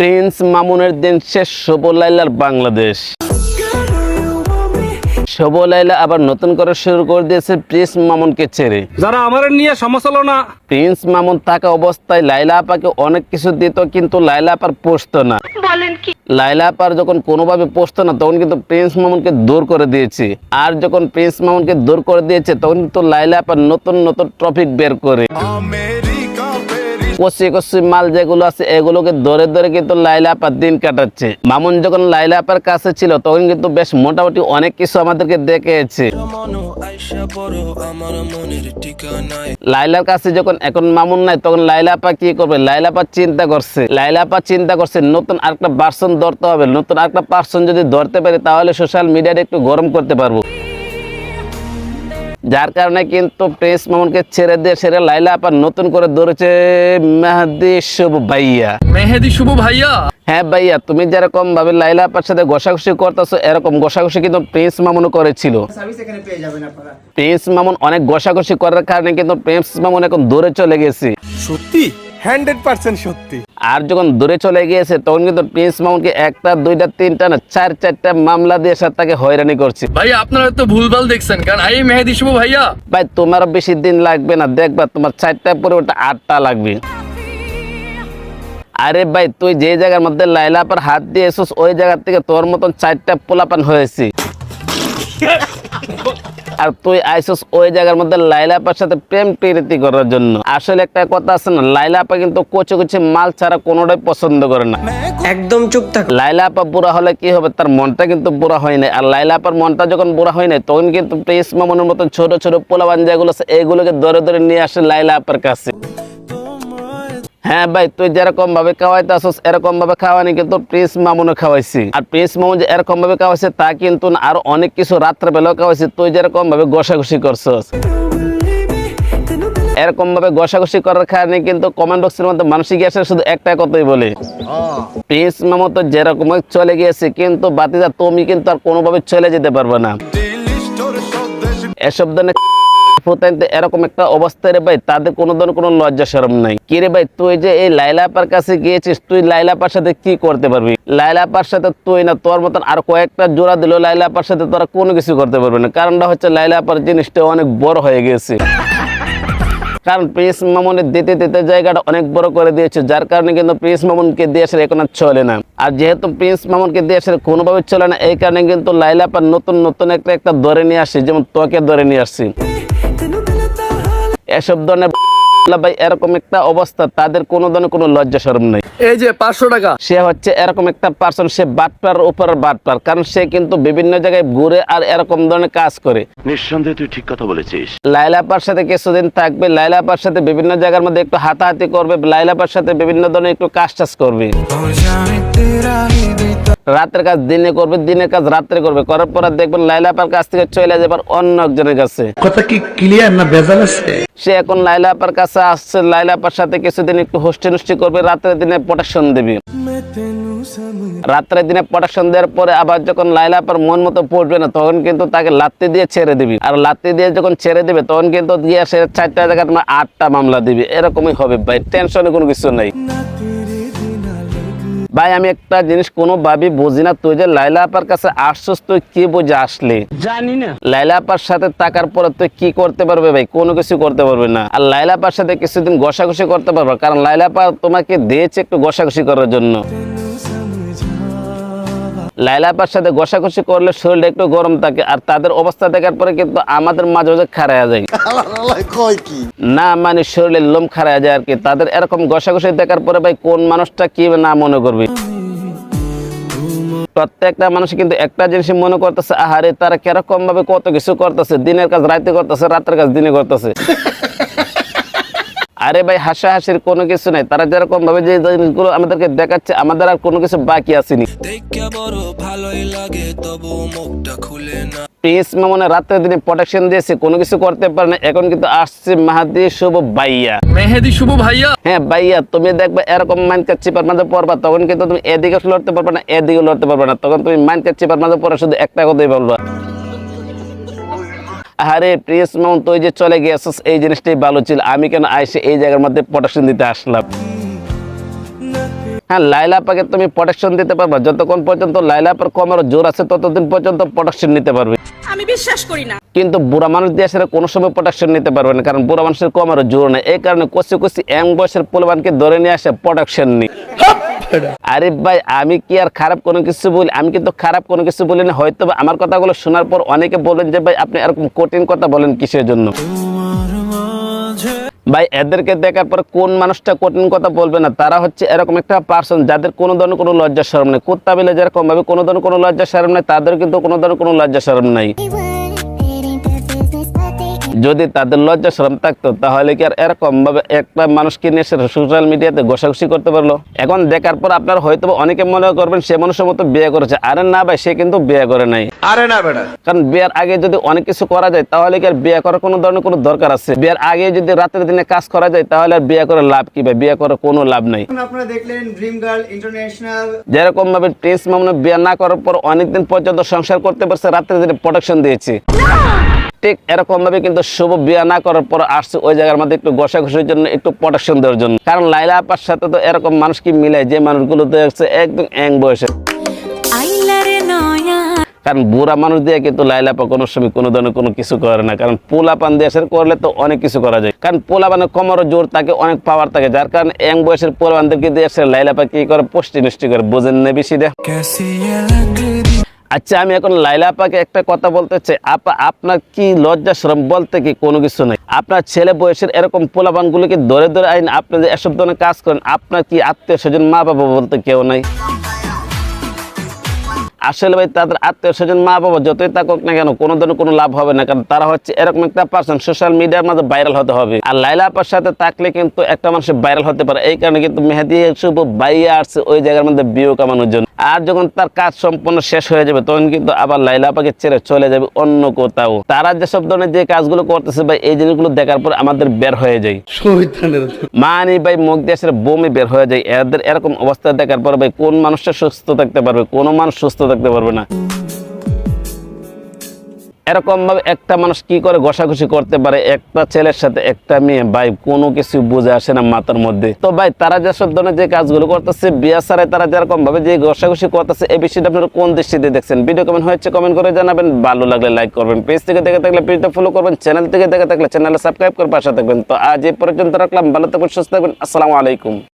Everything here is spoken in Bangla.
প্রিন্স মামুনের দিন শেষ শোভলাইলার বাংলাদেশ। শোভলাইলা আবার নতুন করে শুরু করে দিয়েছে প্রিন্স মামুনকে ছেড়ে। যারা আমার নিয়ে সমস্যা না। প্রিন্স মামুন থাকা অবস্থায় লাইলা আপাকে অনেক কিছু দিত কিন্তু লাইলা আপার পোষতো না। লাইলা আপার যখন কোনোভাবে পোষতো না তখন কিন্তু প্রিন্স মামুনকে দূর করে দিয়েছে। আর যখন প্রিন্স মামুনকে দূর করে দিয়েছে তখন কিন্তু লাইলা আপার নতুন নতুন টপিক বের করে। কষি কষি মাল যেগুলো আছে, এগুলোকে ধরে ধরে কিন্তু লাইলা আপার দিন কাটাচ্ছে। মামুন যখন লাইলা আপার কাছে ছিল, তখন কিন্তু বেশ মোটামুটি অনেক কিছু আমাদেরকে দেখেছে লাইলার কাছে যখন এখন মামুন নাই, তখন লাইলা আপা কি করবে? লাইলা আপা চিন্তা করছে। লাইলা আপা চিন্তা করছে, নতুন আরেকটা পার্সন ধরতে হবে। নতুন আরেকটা পার্সন যদি ধরতে পারি, তাহলে সোশ্যাল মিডিয়াটা একটু গরম করতে পারব। যার কারণে কিন্তু প্রিন্স মামুনকে ছেড়ে দিয়ে ছেড়ে লাইলা আপা নতুন করে ধরেছে মেহেদি শুভ ভাইয়া। মেহেদি শুভ ভাইয়া? হ্যাঁ ভাইয়া তুমি যেরকম ভাবে লাইলা আপার সাথে ঘষাঘষি করতেছো এরকম ঘষাঘষি কিন্তু প্রিন্স মামুন করেছিল। সার্ভিস এখানে পেয়ে যাবেন আপনারা। প্রিন্স মামুন অনেক ঘষাঘষি করার কারণে কিন্তু প্রিন্স মামুন এখন দূরে চলে গেছে। সত্যি? হান্ড্রেড পার্সেন্ট সত্যি। আর যখন দূরে চলে গিয়েছে তখন কিন্তু প্রিন্স মামুনকে একটা দুইটা তিনটা না চার চারটা মামলা দিয়ে সাথে তাকে হয়রানি করছে। ভাই আপনারা তো ভুলভাল দেখছেন কারণ এই মেহেদি শুভ ভাইয়া। ভাই তোমার বেশি দিন লাগবে না দেখবা তোমার চারটা পরে ওটা আটটা লাগবে। আরে ভাই তুই যে জায়গার মধ্যে লাইলা আপার হাত দিয়ে এসোস ওই জায়গা থেকে তোর মতন চারটা পোলাপান হয়েছে। আর তুই আইসোস ওই জায়গার মধ্যে লাইলা আপার সাথে প্রেম প্রীতি করার জন্য। আসলে একটা কথা আছে না লাইলা আপা কিন্তু কোচে কোচে মাল ছাড়া কোনোটাই পছন্দ করে না। একদম চুপ থাক। লাইলা আপা বুড়া হলে কি হবে? তার মনটা কিন্তু বুড়া হয় নাই। আর লাইলা আপার মনটা যখন বুড়া হয় নাই তখন কিন্তু প্রেস মামনের মতো ছোট ছোট পোলাবান যেগুলো আছে এগুলোকে ধরে ধরে নিয়ে আসে লাইলা আপার কাছে। হ্যাঁ ভাই, তুই যেরকম ভাবে খাওয়াইতে আসস এরকম ভাবে খাওয়ানি কিন্তু প্রিন্স মামুনও খাওয়াইছি। আর প্রিন্স মামুন যে এরকম ভাবে খাওয়াইছে, তা কিন্তু আরও অনেক কিছু রাত্রে বেলাও খাওয়াইছি, তুই যেরকম ভাবে ঘষাঘষি করছস। এরকম ভাবে ঘষাঘষি করার কারণে কিন্তু কমেন্ট বক্সের মধ্যে মানসিক আসে, শুধু একটা কথাই বলে। প্রিন্স মামু তো যেরকম চলে গিয়েছে, কিন্তু বাতিদা, তুমি কিন্তু আর কোনোভাবে চলে যেতে পারবে না। এসব ধরনের এরকম একটা রে ভাই তাদের কোনো ধরনের কোনো লজ্জা শরম নাই। কি রে ভাই, তুই যে এই লাইলাপার কাছে গিয়েছিস, তুই লাইলাপার সাথে কি করতে পারবি? লাইলাপার সাথে তুই না, তোর মতন আর কয়েকটা জোড়া দিল লাইলাপার সাথে তোরা কোনো কিছু করতে পারবি না। কারণটা হচ্ছে লাইলাপার জিনিসটা অনেক বড় হয়ে গেছে কারণ প্রিন্স মামুনের দিতে দিতে জায়গাটা অনেক বড় করে দিয়েছে, যার কারণে কিন্তু প্রিন্স মামুনকে আসলে এখন আর চলে না। আর যেহেতু প্রিন্স মামুনকে আসলে কোনোভাবে চলে না, এই কারণে কিন্তু লাইলাপার নতুন নতুন একটা একটা ধরে নিয়ে আসছে, যেমন তোকে ধরে নিয়ে আসছি। এসব ধরনের ভাই এরকম একটা অবস্থা তাদের কোনো ধরনের কোনো লজ্জা শরম নেই। এই যে পাঁচশো টাকা। সে হচ্ছে এরকম একটা পার্সন সে বাটপার উপর বাটপার কারণ সে কিন্তু বিভিন্ন জায়গায় ঘুরে আর এরকম ধরনের কাজ করে। নিঃসন্দেহে তুই ঠিক কথা বলেছিস। লাইলাপার সাথে কিছুদিন থাকবে লাইলাপার সাথে বিভিন্ন জায়গার মধ্যে একটু হাতাহাতি করবে লাইলাপার সাথে বিভিন্ন ধরনের একটু কাজ টাজ করবে রাতের কাজ দিনে করবে দিনের কাজ রাত্রে করবে। করার পর দেখবেন লাইলাপার কাছ থেকে চলে যাবার অন্য একজনের কাছে। কথা কি ক্লিয়ার না ভেজাল আছে? সে এখন লাইলাপার কাছে আসছে লাইলাপার সাথে কিছুদিন একটু হোস্টি নুষ্টি করবে রাত্রে দিনে প্রোটেকশন দেবে। রাত্রে দিনে প্রোটেকশন দেওয়ার পরে আবার যখন লাইলাপার মন মতো পড়বে না তখন কিন্তু তাকে লাত্তি দিয়ে ছেড়ে দিবি। আর লাত্তি দিয়ে যখন ছেড়ে দিবে তখন কিন্তু গিয়ে সে চারটা জায়গায় তোমার আটটা মামলা দিবে। এরকমই হবে ভাই টেনশনে কোনো কিছু নেই। ভাই আমি একটা জিনিস কোনো ভাবি বুঝি না। তুই যে লাইলা আপার কাছে আসছিস তুই কি বুঝে আসলি? জানি না। লাইলা আপার সাথে থাকার পরে তুই কি করতে পারবে ভাই? কোনো কিছু করতে পারবে না। আর লাইলা আপার সাথে কিছুদিন ঘষাঘষি করতে পারবে কারণ লাইলা আপা তোমাকে দিয়েছে একটু ঘষাঘষি করার জন্য। লাইলা আপার সাথে ঘষাঘষি করলে শরীরটা একটু গরম থাকে আর তাদের অবস্থা দেখার পরে কিন্তু আমাদের মাঝে মাঝে খারায়া যায়। না মানে শরীরের লোম খারায়া যায় আর কি। তাদের এরকম ঘষাঘষি দেখার পরে ভাই কোন মানুষটা কি না মনে করবে? প্রত্যেকটা মানুষ কিন্তু একটা জিনিস মনে করতেছে আহারে তারা কীরকম ভাবে কত কিছু করতেছে দিনের কাজ রাতে করতেছে রাতের কাজ দিনে করতেছে। আরে ভাই হাসাহাসির কোনো কিছু নাই। তারা যেরকম ভাবে যে জিনিসগুলো আমাদেরকে দেখাচ্ছে আমাদের আর কোনো কিছু বাকি আসেনি। প্রিন্স মামনে রাত্রে দিনে প্রোটেকশন দিয়েছে কোনো কিছু করতে পারে না এখন কিন্তু আসছে মাহাদি শুভ বাইয়া মেহেদি শুভ ভাইয়া? হ্যাঁ ভাইয়া তুমি দেখবে এরকম মাইন্ড চিপার মাঝে পড়বা তখন কিন্তু তুমি এদিকে লড়তে পারবে না এদিকে লড়তে পারবে না। তখন তুমি মাইন্ড চিপার মাঝে পড়ে শুধু একটা কথাই বলবা। আরে প্রিয়স মাউন্ট তুই যে চলে গিয়েছিস, এই জিনিসটাই ভালো ছিল। আমি কেন আইসে এই জায়গার মধ্যে প্রোটেকশন দিতে আসলাম? হ্যাঁ লাইলা পাকে তুমি প্রোটেকশন দিতে পারবে। যতক্ষণ পর্যন্ত লাইলা পার কমের জোর আছে, ততদিন পর্যন্ত প্রোটেকশন নিতে পারবে। আমি বিশ্বাস করি না। কিন্তু বুড়া মানুষ দিয়ে সেটা কোনো সময় প্রোটেকশন নিতে পারবে না, কারণ বুড়া মানুষের কমের জোর নেই। এই কারণে কষি কষি এম বয়সের পোলবানকে ধরে নিয়ে আসে প্রোটেকশন নেই আরে ভাই, আমি কি আর খারাপ কোনো কিছু বলি? আমি কিন্তু খারাপ কোনো কিছু বলি না হয়তো আমার কথাগুলো শোনার পর অনেকে বলেন যে, ভাই, আপনি এরকম কঠিন কথা বলেন কিসের জন্য? ভাই, এদেরকে দেখার পর কোন মানুষটা কঠিন কথা বলবে না। তারা হচ্ছে এরকম একটা পার্সন যাদের কোনো ধরনের কোনো লজ্জা শরম নেই। বিলে যেরকম ভাবে কোনো ধরনের কোনো লজ্জা শরম নেই তাদের কিন্তু কোনো ধরনের কোনো লজ্জা শরম নাই। যদি তাদের লজ্জা শরম থাকতো তাহলে কি আর এরকম ভাবে একটা মানুষকে নিয়ে সোশ্যাল মিডিয়াতে ঘষাঘষি করতে পারল? এখন দেখার পর আপনার হয়তো বা অনেকে মনে করবেন সে মানুষের মতো বিয়ে করেছে। আরে না ভাই সে কিন্তু বিয়ে করে নাই। আরে না বেটা। কারণ বিয়ের আগে যদি অনেক কিছু করা যায় তাহলে কি আর বিয়ে করার কোনো ধরনের কোনো দরকার আছে? বিয়ের আগে যদি রাতের দিনে কাজ করা যায় তাহলে আর বিয়ে করে লাভ কি ভাই? বিয়ে করে কোনো লাভ নাই। আপনারা দেখলেন ড্রিম গার্ল ইন্টারন্যাশনাল যেরকম ভাবে প্রিন্স মামুন বিয়ে না করার পর অনেকদিন পর্যন্ত সংসার করতে পারছে রাত্রে দিনে প্রোটেকশন দিয়েছে। ঠিক এরকম ভাবে কিন্তু শুভ বিয়া না করার পর আসছে ওই জায়গার মধ্যে একটু ঘষাঘষির জন্য একটু প্রোটেকশন দেওয়ার জন্য। কারণ লাইলা আপার সাথে তো এরকম মানুষ কি মিলে? যে মানুষগুলো দেখছে একদম এং বয়সে। কারণ বুড়া মানুষ দিয়ে কিন্তু লাইলাপা কোনো সময় কোনো ধরনের কোনো কিছু করে না। কারণ পোলা পান দিয়ে করলে তো অনেক কিছু করা যায়। কারণ পোলা পানের কমরও জোর থাকে অনেক পাওয়ার থাকে। যার কারণে এং বয়সের পোলা পানদেরকে দিয়ে আসে লাইলাপা কি করে পুষ্টি নষ্টি করে বোঝেন না বেশি দেয় আচ্ছা আমি এখন লাইলা আপাকে একটা কথা বলতে চাই। আপা, আপনার কি লজ্জা, শ্রম বলতে কি কোনো কিছু নেই? আপনার ছেলে বয়সের এরকম পোলাপানগুলোকে ধরে ধরে আইন আপনি যে এসব ধরনের কাজ করেন, আপনার কি আত্মীয় স্বজন মা বাবা বলতে কেউ নাই? আসলে ভাই, তাদের আত্মীয় স্বজন মা বাবা যতই থাকুক না কেন, কোনো ধরনের কোনো লাভ হবে না, কারণ তারা হচ্ছে এরকম একটা পার্সন সোশ্যাল মিডিয়ার মধ্যে ভাইরাল হতে হবে। আর লাইলা আপার সাথে থাকলে কিন্তু একটা মানুষের ভাইরাল হতে পারে। এই কারণে কিন্তু মেহেদি শুভ বাইয়া আসছে ওই জায়গার মধ্যে বিয়ে কামানোর জন্য। আর যখন তার কাজ সম্পূর্ণ শেষ হয়ে যাবে তখন কিন্তু আবার লাইলা পাকে ছেড়ে চলে যাবে অন্য কোথাও। তারা যেসব ধরনের যে কাজগুলো করতেছে ভাই এই জিনিসগুলো দেখার পর আমাদের বের হয়ে যায়। মানে মানি ভাই মুখ দেশের বমি বের হয়ে যায়। এদের এরকম অবস্থা দেখার পর ভাই কোন মানুষটা সুস্থ থাকতে পারবে কোনো মানুষ সুস্থ থাকতে পারবে না। এরকম ভাবে একটা মানুষ কি করে ঘষাঘষি করতে পারে? একটা ছেলের সাথে একটা মেয়ে, ভাই, কোনো কিছু বুঝে আসে না মাথার মধ্যে। তো ভাই, তারা যেসব ধরনের যে কাজগুলো করতেছে, বিয়া সারায় তারা যেরকম ভাবে যে ঘষাঘষি করতেছে, এই বিষয়টা আপনারা কোন দৃষ্টিতে দেখছেন? ভিডিও কমেন্ট হয়েছে কমেন্ট করে জানাবেন। ভালো লাগলে লাইক করবেন। পেজ থেকে দেখে থাকলে পেজটা ফলো করবেন। চ্যানেল থেকে দেখে থাকলে চ্যানেলে সাবস্ক্রাইব করে পাশে থাকবেন। তো আজ এই পর্যন্ত রাখলাম। ভালো থাকবেন, সুস্থ থাকবেন। আসসালামু আলাইকুম।